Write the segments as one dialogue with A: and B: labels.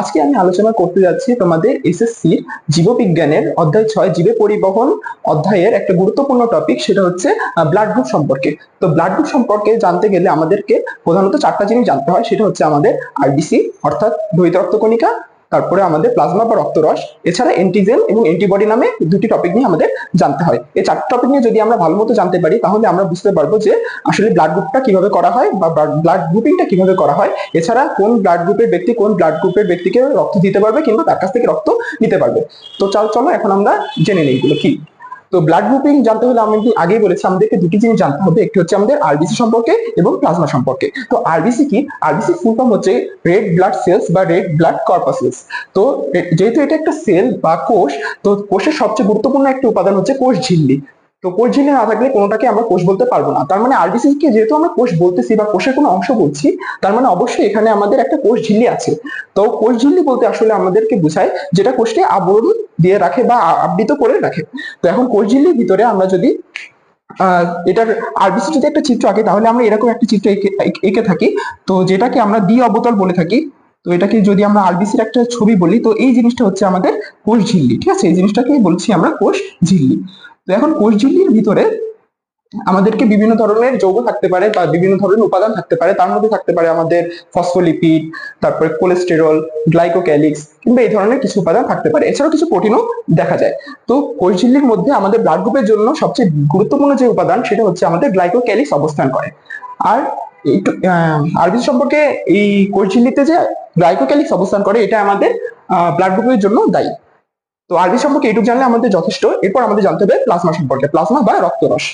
A: আজকে আমি আলোচনা করতে যাচ্ছি তোমাদের এসএসসি জীববিজ্ঞানের অধ্যায় ছয়, জীবে পরিবহন অধ্যায়ের একটা গুরুত্বপূর্ণ টপিক সেটা হচ্ছে ব্লাড গ্রুপ সম্পর্কে। তো ব্লাড গ্রুপ সম্পর্কে জানতে গেলে আমাদেরকে প্রধানত চারটা জিনিস জানতে হয়, সেটা হচ্ছে আমাদের আরবিসি অর্থাৎ দ্বৈত রক্তকণিকা তারপরে আমাদের প্লাজমা বা রক্তরস, এছাড়া অ্যান্টিজেন এবং অ্যান্টিবডি নামে দুটি টপিক নিয়ে আমাদের জানতে হয়। এই চারটি টপিক নিয়ে যদি আমরা ভালো মতো জানতে পারি, তাহলে আমরা বুঝতে পারব যে আসলে ব্লাড গ্রুপটা কীভাবে করা হয় বা ব্লাড গ্রুপিংটা কীভাবে করা হয়। এছাড়া কোন ব্লাড গ্রুপের ব্যক্তি কোন ব্লাড গ্রুপের ব্যক্তিকে রক্ত দিতে পারবে কিংবা তার কাছ থেকে রক্ত নিতে পারবে। তো চল, চলো এখন আমরা জেনে নিই এগুলো কি। তো ব্লাড গ্রুপিং জানতে হলে আমি আগেই বলেছি, আমাদেরকে দুটি জিনিস জানতে হবে। একটি হচ্ছে আমাদের আরবিসি সম্পর্কে এবং প্লাজমা সম্পর্কে। তো আরবিসি কি? আরবিসি ফুল ফর্ম হচ্ছে রেড ব্লাড সেলস বা রেড ব্লাড কর্পাসেলস তো যেহেতু এটা একটা সেল বা কোষ, তো কোষের সবচেয়ে গুরুত্বপূর্ণ একটা উপাদান হচ্ছে কোষ ঝিল্লি। তো কোষ ঝিল্লি না থাকলে কোনোটাকে আমরা কোষ বলতে পারব না। তার মানে আরবিসি কে যেহেতু আমরা কোষ বলতেছি বা কোষের কোনো অংশ বলছি, তার মানে অবশ্যই এখানে আমাদের একটা কোষ ঝিল্লি আছে। তো কোষ ঝিল্লি বলতে আসলে আমাদেরকে বোঝায় যেটা কোষকে আবরণ দিয়ে রাখে বা আবৃত করে রাখে। তো এখন কোষ ঝিল্লির ভিতরে আমরা যদি এটার আরবিসি যদি একটা চিত্র আঁকি, তাহলে আমরা এরকম একটা চিত্র এঁকে থাকি। তো যেটাকে আমরা দ্বি অবতল বলে থাকি, তো এটাকে যদি আমরা আরবিসির একটা ছবি বলি, তো এই জিনিসটা হচ্ছে আমাদের কোষ ঝিল্লি, ঠিক আছে? এই জিনিসটাকে বলছি আমরা কোষ ঝিল্লি। তো এখন কোষ ঝিল্লির ভিতরে আমাদেরকে বিভিন্ন ধরনের যৌগ থাকতে পারে বা বিভিন্ন ধরনের উপাদান থাকতে পারে। তার মধ্যে থাকতে পারে আমাদের ফসফোলিপিড তারপরে কোলেস্টেরল গ্লাইকোক্যালিক্স কিংবা এই ধরনের কিছু উপাদান থাকতে পারে। এছাড়াও কিছু প্রোটিনও দেখা যায়। তো কোষ ঝিল্লির মধ্যে আমাদের ব্লাড গ্রুপের জন্য সবচেয়ে গুরুত্বপূর্ণ যে উপাদান সেটা হচ্ছে আমাদের গ্লাইকোক্যালিক্স অবস্থান করে। আর একটু আরবিসি সম্পর্কে এই কোষ ঝিল্লিতে যে গ্লাইকোক্যালিক্স অবস্থান করে, এটা আমাদের ব্লাড গ্রুপের জন্য দায়ী। তো আরবি সম্পর্কে এইটুকু জানলে আমাদের যথেষ্ট। এরপর আমাদের জানতে হবে প্লাজমা সম্পর্কে, প্লাজমা বা রক্তরস।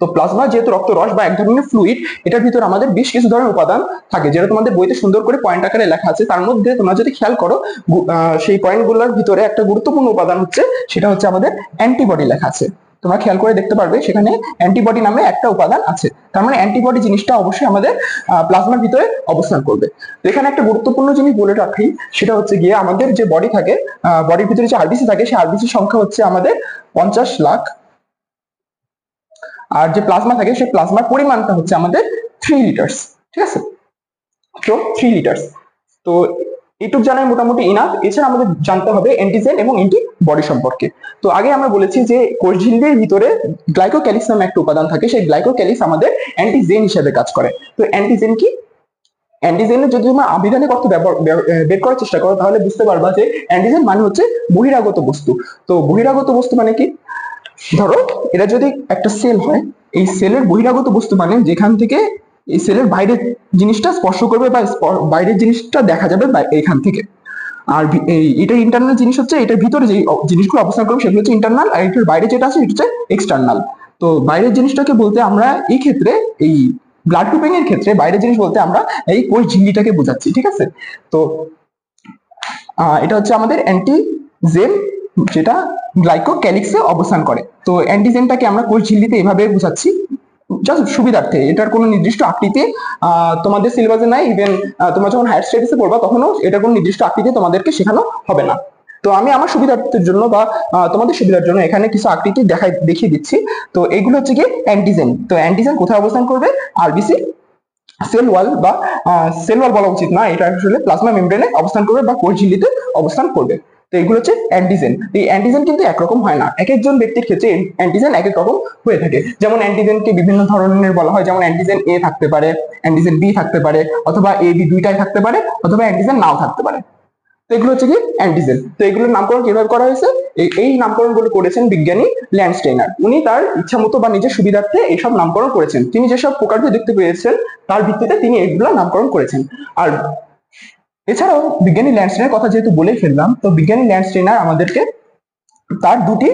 A: তো প্লাজমা যেহেতু রক্ত রস বা এক ধরনের ফ্লুইড এটার ভিতর আমাদের বেশ কিছু ধরনের উপাদান থাকে। যেটা তোমাদের বইতে সুন্দর করে পয়েন্ট আকারে লেখা আছে। তার মধ্যে তোমরা যদি খেয়াল করো সেই পয়েন্টগুলোর ভিতরে একটা গুরুত্বপূর্ণ উপাদান হচ্ছে, সেটা হচ্ছে আমাদের অ্যান্টিবডি লেখা আছে। তোমরা খেয়াল করে দেখতে পারবে, সেখানে অ্যান্টিবডি নামে একটা উপাদান আছে। তার মানে অ্যান্টিবডি জিনিসটা অবশ্যই আমাদের প্লাজমার ভিতরে অবস্থান করবে। এখানে একটা গুরুত্বপূর্ণ জিনিস বলে রাখি, সেটা হচ্ছে গিয়ে আমাদের যে বডি থাকে বডির ভিতরে যে আরবিসি থাকে, সেই আরবিসির সংখ্যা হচ্ছে আমাদের পঞ্চাশ লাখ। আর যে প্লাজমা থাকে, সেই প্লাজমার পরিমাণটা হচ্ছে আমাদের থ্রি লিটার্স ঠিক আছে? তো থ্রি লিটার্স তো এইটুক জানাই মোটামুটি ইনাফ এছাড়া আমাদের জানতে হবে অ্যান্টিজেন এবং অ্যান্টিবডি সম্পর্কে। তো আগে আমরা বলেছি যে কোষ ঝিল্লির ভিতরে গ্লাইকোক্যালিক্স নামে একটা উপাদান থাকে, সেই গ্লাইকোক্যালিক্স আমাদের অ্যান্টিজেন হিসেবে কাজ করে। তো অ্যান্টিজেন কি? অ্যান্টিজেনের যদি তোমরা আবিধানিক অর্থ বের করার চেষ্টা করো, তাহলে বুঝতে পারবা যে অ্যান্টিজেন মানে হচ্ছে বহিরাগত বস্তু। তো বহিরাগত বস্তু মানে কি? ধরো এটা যদি একটা সেল হয়, এই সেলের বহিরাগত বস্তু মানে যেখান থেকে এই সেলের বাইরের জিনিসটা স্পর্শ করবে বা বাইরের জিনিসটা দেখা যাবে এখান থেকে। আর এই এটা ইন্টারনাল জিনিস হচ্ছে, এটার ভিতরে যে জিনিসগুলো অবস্থান করবে সেগুলো হচ্ছে ইন্টারনাল আর এটার বাইরে যেটা আছে এটা হচ্ছে এক্সটার্নাল তো বাইরের জিনিসটাকে বলতে আমরা এই ক্ষেত্রে, এই ব্লাড গ্রুপিং এর ক্ষেত্রে বাইরের জিনিস বলতে আমরা এই কোষ ঝিল্লিটাকে বোঝাচ্ছি, ঠিক আছে? তো এটা হচ্ছে আমাদের অ্যান্টিজেন যেটা গ্লাইকোক্যালিক্সে অবস্থান করে। তো অ্যান্টিজেনটাকে আমরা কোষ ঝিল্লিতে এভাবে বোঝাচ্ছি। জাস্ট সুবিধার্থে, এটার কোনো নির্দিষ্ট আকৃতি তোমাদের সিলেবাসে নাই ইভেন তোমরা যখন হায়ার স্টাডিজে পড়বা, তখনও এটার কোনো নির্দিষ্ট আকৃতি তোমাদেরকে শেখানো হবে না। তো আমি আমার সুবিধার্থের জন্য বা তোমাদের সুবিধার জন্য এখানে কিছু আকৃতি দেখাই, দেখিয়ে দিচ্ছি। তো এগুলো হচ্ছে কি অ্যান্টিজেন তো অ্যান্টিজেন কোথায় অবস্থান করবে? আরবিসি সেল ওয়াল বা সেল ওয়াল বলা উচিত না, এটা আসলে প্লাজমা মেমব্রেনে অবস্থান করবে বা কোষ ঝিল্লিতে অবস্থান করবে। তো এগুলো হচ্ছে অ্যান্টিজেন এই অ্যান্টিজেন কিন্তু একরকম হয় না। এক একজন ব্যক্তির ক্ষেত্রে অ্যান্টিজেন এক এক রকম হয়ে থাকে। যেমন অ্যান্টিজেনকে বিভিন্ন ধরনের বলা হয়, যেমন অ্যান্টিজেন এ থাকতে পারে অ্যান্টিজেন বি থাকতে পারে, অথবা এ বি দুইটাই থাকতে পারে, অথবা অ্যান্টিজেন নাও থাকতে পারে। তো এগুলো হচ্ছে কি অ্যান্টিজেন তো এগুলোর নামকরণ কীভাবে করা হয়েছে? এই- নামকরণগুলো করেছেন বিজ্ঞানী ল্যান্ডস্টেইনার উনি তার ইচ্ছা মতো বা নিজের সুবিধার্থে এইসব নামকরণ করেছেন। তিনি যেসব প্রকারভেদ দেখতে পেয়েছেন, তার ভিত্তিতে তিনি এগুলো নামকরণ করেছেন। আর এছাড়াও বিজ্ঞানী ল্যান্ডস্টেইনের কথা যেহেতু বলেই ফেললাম, তো বিজ্ঞানী ল্যান্ডস্টেইনার আমাদেরকে তার দুটি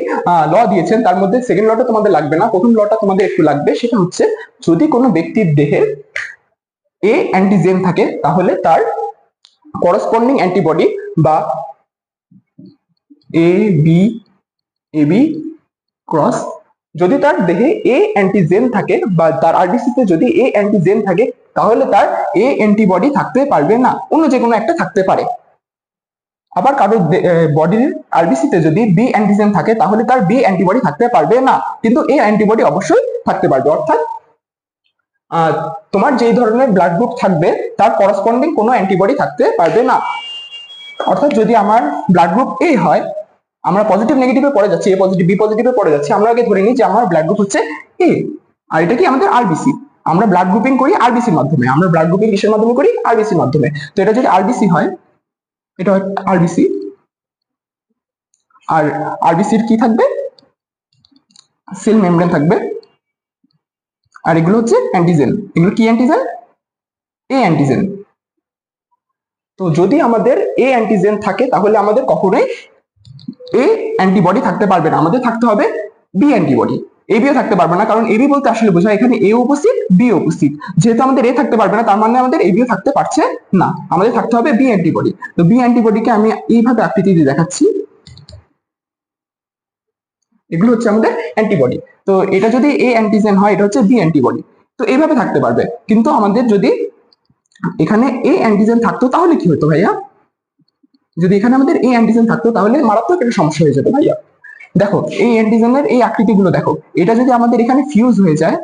A: ল দিয়েছেন। তার মধ্যে সেকেন্ড লটা তোমাদের লাগবে না, প্রথম লটা তোমাদের একটু লাগবে। সেটা হচ্ছে, যদি কোনো ব্যক্তির দেহে এ অ্যান্টিজেন থাকে, তাহলে তার করসপন্ডিং অ্যান্টিবডি বা A B A B cross যদি তার দেহে এ অ্যান্টিজেন থাকে বা তার আরবিসি তে যদি এ অ্যান্টিজেন থাকে তাহলে তার এ অ্যান্টিবডি থাকতে পারবে না। অন্য যে কোনো একটা থাকতে পারে। আবার কারোর বডির আরবিসি তে যদি বি অ্যান্টিজেন থাকে, তাহলে তার বি অ্যান্টিবডি থাকতে পারবে না। কিন্তু এ অ্যান্টিবডি অবশ্যই থাকতে পারবে। অর্থাৎ তোমার যেই ধরনের ব্লাড গ্রুপ থাকবে, তার করসপন্ডিং কোনো অ্যান্টিবডি থাকতে পারবে না। অর্থাৎ যদি আমার ব্লাড গ্রুপ এ হয়, আমরা পজিটিভ নেগেটিভে পড়ে যাচ্ছি এ পজিটিভ বি পজিটিভে পড়ে যাচ্ছি, আমরা আগে ধরে নিই যে আমার ব্লাড গ্রুপ হচ্ছে এ আর এটা কি আমাদের আরবিসি আমরা ব্লাড গ্রুপিং করি আরবিসির মাধ্যমে, আমরা ব্লাড গ্রুপিং কিসের মাধ্যমে করি? আরবিসির মাধ্যমে। তো এটা যদি আরবিসি হয়, এটা হয় আরবিসি আর আরবিসির কি থাকবে? সেল মেমব্রেন থাকবে। আর এগুলো হচ্ছে অ্যান্টিজেন এগুলো কি অ্যান্টিজেন এ অ্যান্টিজেন তো যদি আমাদের এ অ্যান্টিজেন থাকে, তাহলে আমাদের কখনোই এ অ্যান্টিবডি থাকতে পারবে না। আমাদের থাকতে হবে বি অ্যান্টিবডি এ বিও থাকতে পারবে না, কারণ এবি বলতে আসলে বোঝায় এখানে এ উপস্থিত বি উপস্থিত। যেহেতু আমাদের এ থাকতে পারবে না, তার মানে আমাদের এ বিও থাকতে পারছে না। আমাদের থাকতে হবে বি অ্যান্টিবডি তো বি অ্যান্টিবডিকে আমি এইভাবে আকৃতি দিয়ে দেখাচ্ছি। এগুলো হচ্ছে আমাদের অ্যান্টিবডি তো এটা যদি এ অ্যান্টিজেন হয়, এটা হচ্ছে বি অ্যান্টিবডি তো এইভাবে থাকতে পারবে। কিন্তু আমাদের যদি এখানে এ অ্যান্টিজেন থাকতো, তাহলে কি হতো ভাইয়া? যদি এখানে আমাদের এ অ্যান্টিজেন থাকতো, তাহলে মারাত্মক একটা সমস্যা হয়ে যেত ভাইয়া। দেখো, এই অ্যান্টিজেনের এই আকৃতিগুলো দেখো, এটা যদি আমাদের এখানে ফিউজ হয়ে যায়,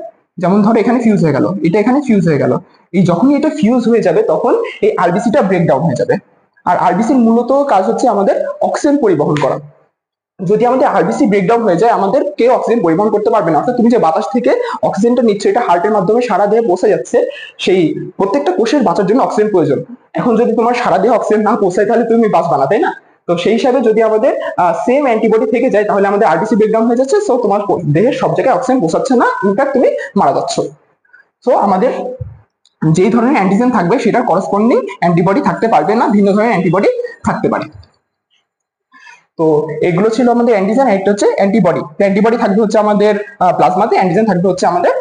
A: যেমন ধরো এখানে ফিউজ হয়ে গেল, এটা এখানে ফিউজ হয়ে গেল, এই যখনই এটা ফিউজ হয়ে যাবে, তখন এই আরবিসিটা ব্রেকডাউন হয়ে যাবে। আর আরবিসির মূলত কাজ হচ্ছে আমাদের অক্সিজেন পরিবহন করা। যদি আমাদের আরবিসি ব্রেকডাউন হয়ে যায়, আমাদের কেউ অক্সিজেন পরিবহন করতে পারবে না? অর্থাৎ তুমি যে বাতাস থেকে অক্সিজেনটা নিচ্ছ, এটা হার্টের মাধ্যমে সারা দেহে পৌঁছে যাচ্ছে, সেই প্রত্যেকটা কোষের বাঁচার জন্য অক্সিজেন প্রয়োজন। এখন যদি তোমার সারা দেহে অক্সিজেন না পৌঁছায়, তাহলে তুমি বাঁচবা না, তাই না? তো সেই হিসাবে যদি আমাদের সেম অ্যান্টিবডি থেকে যায়, তাহলে আমাদের আরবিসি ব্রেকডাউন হয়ে যাচ্ছে। সো তোমার দেহের সব জায়গায় অক্সিজেন পৌঁছাচ্ছে না। ইনফ্যাক্ট তুমি মারা যাচ্ছ। সো আমাদের যেই ধরনের অ্যান্টিজেন থাকবে, সেটার করসপন্ডিং অ্যান্টিবডি থাকতে পারবে না। ভিন্ন ধরনের অ্যান্টিবডি থাকতে পারে। তো, এগুলো ছিল আমাদের অ্যান্টিজেন একটা হচ্ছে অ্যান্টিবডি অ্যান্টিবডি থাকবে হচ্ছে আমাদের প্লাজমাতে অ্যান্টিজেন থাকবে হচ্ছে আমাদের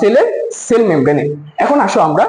A: সেলের সেল মেমব্রেনে এখন আসো আমরা